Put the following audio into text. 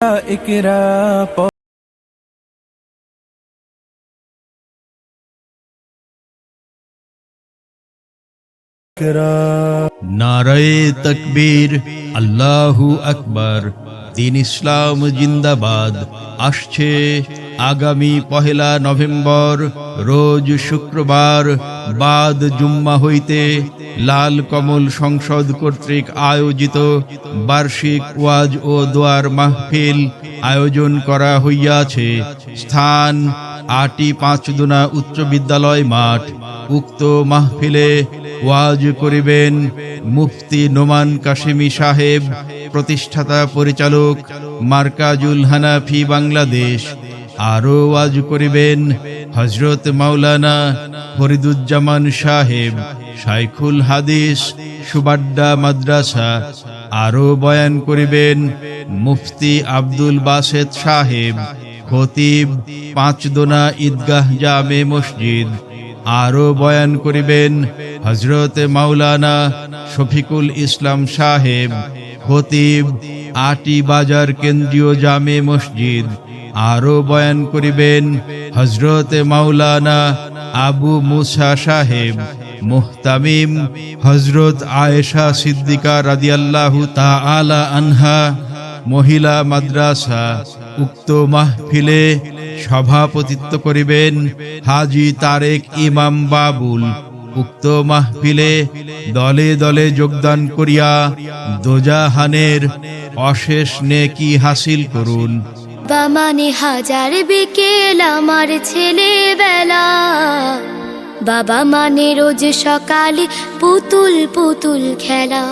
ইকরা নারায় নারায়ে তকবীর আল্লাহু আকবার। দিন ইসলাম জিন্দাবাদ। আসছে আগামী পহেলা নভেম্বর, রোজ শুক্রবার, বাদ জুম্মা হইতে লাল কমল সংসদ কর্তৃক আয়োজিত বার্ষিক ওয়াজ ও দোয়ার মাহফিল আয়োজন করা হইয়াছে। স্থান আটি পাঁচদুনা উচ্চ বিদ্যালয় মাঠ। উক্ত মাহফিলে ওয়াজ করিবেন মুফতি নোমান কাশিমি সাহেব, প্রতিষ্ঠাতা পরিচালক মার্কাজুল হানাফি বাংলাদেশ। আরও ওয়াজ করিবেন হজরত মাওলানা ফরিদুজ্জামান সাহেব, শাইখুল হাদিস, সুবাড্ডা মাদ্রাসা। আরও বয়ান করিবেন মুফতি আব্দুল বাসেদ সাহেব, খতিব পাঁচদোনা ঈদগাহ জামে মসজিদ। আরও বয়ান করিবেন হজরত মাওলানা শফিকুল ইসলাম সাহেব, খতিব, আটি বাজার কেন্দ্রীয় জামে মসজিদ। আরও বয়ান করিবেন হজরত মাওলানা আবু মুসা সাহেব, মুহতামিম হজরত আয়েশা সিদ্দিকা রাদিয়াল্লাহু তাআলা আনহা, মহিলা মাদ্রাসা। উক্ত মাহফিলে সভাপতিত্ব করিবেন হাজি তারেক ইমাম বাবুল। উক্ত মাহফিলে দলে দলে যোগদান করিয়া দোজাহানের অশেষ নেকি হাসিল করুন। বা মানে হাজার বিকেল আমার ছেলেবেলা। বাবা মানে রোজ সকালে পুতুল পুতুল খেলা।